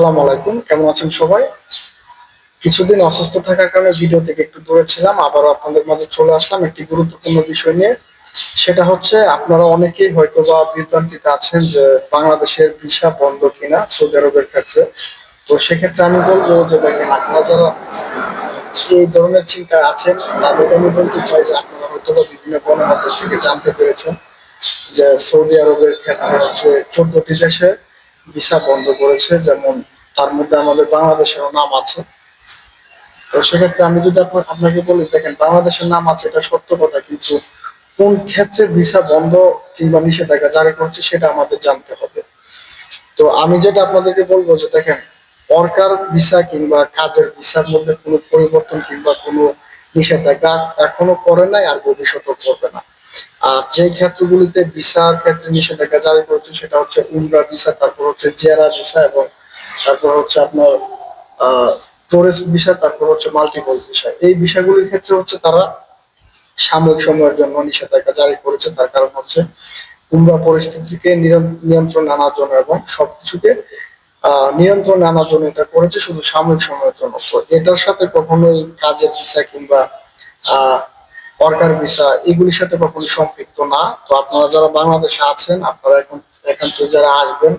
আসসালামু আলাইকুম। কেমন আছেন সবাই? কিছুদিন অসুস্থ থাকার কারণে ভিডিও থেকে একটু দূরে ছিলাম, আবারও আপনাদের মাঝে চলে আসলাম একটি গুরুত্বপূর্ণ বিষয় নিয়ে। সেটা হচ্ছে, আপনারা অনেকেই হয়তো বা বিভ্রান্তিতে আছেন যে বাংলাদেশের ভিসা বন্ধ কিনা সৌদি আরবের ক্ষেত্রে। তো সেক্ষেত্রে আমি বলব যে দেখেন, আপনারা যারা এই ধরনের চিন্তা আছেন তাদেরকে আমি বলতে চাই যে আপনারা হয়তো বা বিভিন্ন গণমাধ্যম থেকে জানতে পেরেছেন যে সৌদি আরবের ক্ষেত্রে হচ্ছে চোদ্দটি দেশে ভিসা বন্ধ করেছে, যেমন তার মধ্যে আমাদের বাংলাদেশেরও নাম আছে। তো সেক্ষেত্রে আমি যদি আপনা- আপনাকে বলি, দেখেন, বাংলাদেশের নাম আছে, এটা সত্য কথা, কিন্তু কোন ক্ষেত্রে ভিসা বন্ধ কিংবা নিষেধাজ্ঞা জারি করছে সেটা আমাদের জানতে হবে। তো আমি যেটা আপনাদেরকে বলব যে, দেখেন, সরকার ভিসা কিংবা কাজের ভিসার মধ্যে কোনো পরিবর্তন কিংবা কোনো নিষেধাজ্ঞা এখনও করে নাই আর ভবিষ্যতেও করবে না। আর যে ক্ষেত্রগুলিতে ভিসার ক্ষেত্রে নিষেধাজ্ঞা জারি করেছে সেটা হচ্ছে উমরা ভিসা তারপর হচ্ছে জেরা ভিসা এবং তারপর হচ্ছে আপনার টুরিস্ট ভিসা তারপর হচ্ছে মাল্টিপল ভিসা। এই বিষয়গুলির ক্ষেত্রে হচ্ছে তারা সাময়িক সময়ের জন্য নিষেধাজ্ঞা জারি করেছে তার কারণ হচ্ছে উমরা পরিস্থিতিকে নিয়ন্ত্রণে আনার জন্য এবং সবকিছুকে আহ, নিয়ন্ত্রণে আনার জন্য এটা করেছে শুধু সাময়িক সময়ের জন্য। তো এটার সাথে কখনোই কাজের ভিসা কিংবা ওয়ার্কার ভিসা, এগুলির সাথে কখনোই সম্পৃক্ত না। তো আপনারা যারা বাংলাদেশে আছেন, আপনারা এখন এখান থেকে যারা আসবেন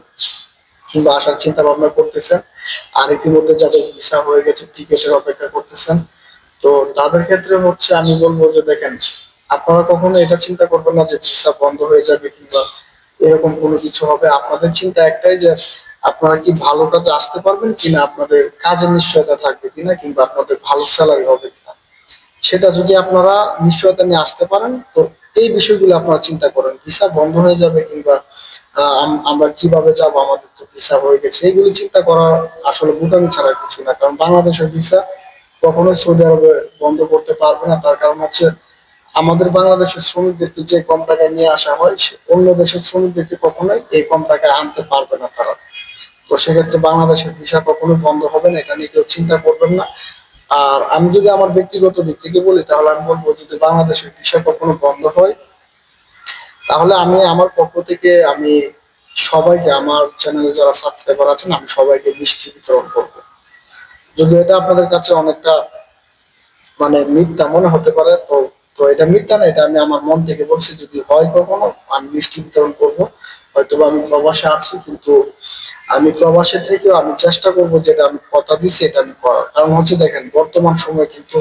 কিংবা আসার চিন্তা ভাবনা করতেছেন, আর ইতিমধ্যে যাদের ভিসা হয়ে গেছে, টিকিটের অপেক্ষা করতেছেন, তো তাদের ক্ষেত্রে হচ্ছে আমি বলব যে দেখেন, আপনারা কখনো এটা চিন্তা করবেন না যে ভিসা বন্ধ হয়ে যাবে কিংবা এরকম কোনো কিছু হবে। আপনাদের চিন্তা একটাই যে আপনারা কি ভালো কাজে আসতে পারবেন কিনা, আপনাদের কাজের নিশ্চয়তা থাকবে কিনা, কিংবা আপনাদের ভালো স্যালারি হবে সেটা যদি আপনারা নিশ্চয়তা নিয়ে আসতে পারেন, তো এই বিষয়গুলো আপনারা চিন্তা করেন, ভিসা বন্ধ হয়ে যাবে কিংবা আমরা কীভাবে যাব, আমাদের তো ভিসা হয়ে গেছে। এইগুলি চিন্তা করা আসলে বুটামি ছাড়া কিছু না, কারণ বাংলাদেশের ভিসা কখনোই সৌদি আরবে বন্ধ করতে পারবে না। তার কারণ হচ্ছে আমাদের বাংলাদেশের শ্রমিকদেরকে যে কম টাকায় নিয়ে আসা হয় অন্য দেশের শ্রমিকদেরকে কখনোই এই কম টাকায় আনতে পারবে না তারা। তো সেক্ষেত্রে বাংলাদেশের ভিসা কখনোই বন্ধ হবে না, এটা নিয়ে কেউ চিন্তা করবেন না। আর আমি যদি আমার ব্যক্তিগত দিক থেকে বলি, তাহলে আমি বলব যদি বাংলাদেশের ভিসা কখনো বন্ধ হয়, তাহলে আমি আমার পক্ষ থেকে আমি সবাইকে, আমার চ্যানেলে যারা সাবস্ক্রাইবার আছেন, আমি সবাইকে মিষ্টি বিতরণ করব। যদি এটা আপনাদের কাছে অনেকটা মানে মিথ্যা মনে হতে পারে, তো তো এটা মিথ্যা না, এটা আমি আমার মন থেকে বলছি, যদি হয় কখনো, আমি মিষ্টি বিতরণ করব। হয়তো আমি প্রবাসে আছি, কিন্তু আমি প্রবাসে থেকেও আমি চেষ্টা করব যেটা আমি কথা দিচ্ছি এটা আমি করার। কারণ হচ্ছে দেখেন, বর্তমান সময়ে কিন্তু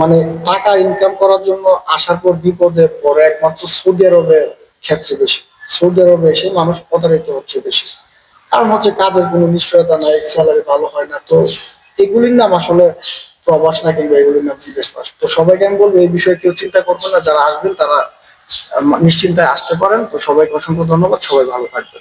মানে টাকা ইনকাম করার জন্য আসার পর বিপদে পড়ে একমাত্র সৌদি আরবের ক্ষেত্রে বেশি। সৌদি আরবে এসে মানুষ প্রতারিত হচ্ছে বেশি। কারণ হচ্ছে কাজের কোনো নিশ্চয়তা নাই স্যালারি ভালো হয় না। তো এগুলির নাম আসলে প্রবাস না কিংবা এগুলির নাম বিদেশ তো সবাইকে আমি বলব, এই বিষয়ে কেউ চিন্তা করবেন না। যারা আসবেন তারা নিশ্চিন্তায় আসতে পারেন। তো সবাইকে অসংখ্য ধন্যবাদ। সবাই ভালো থাকবেন।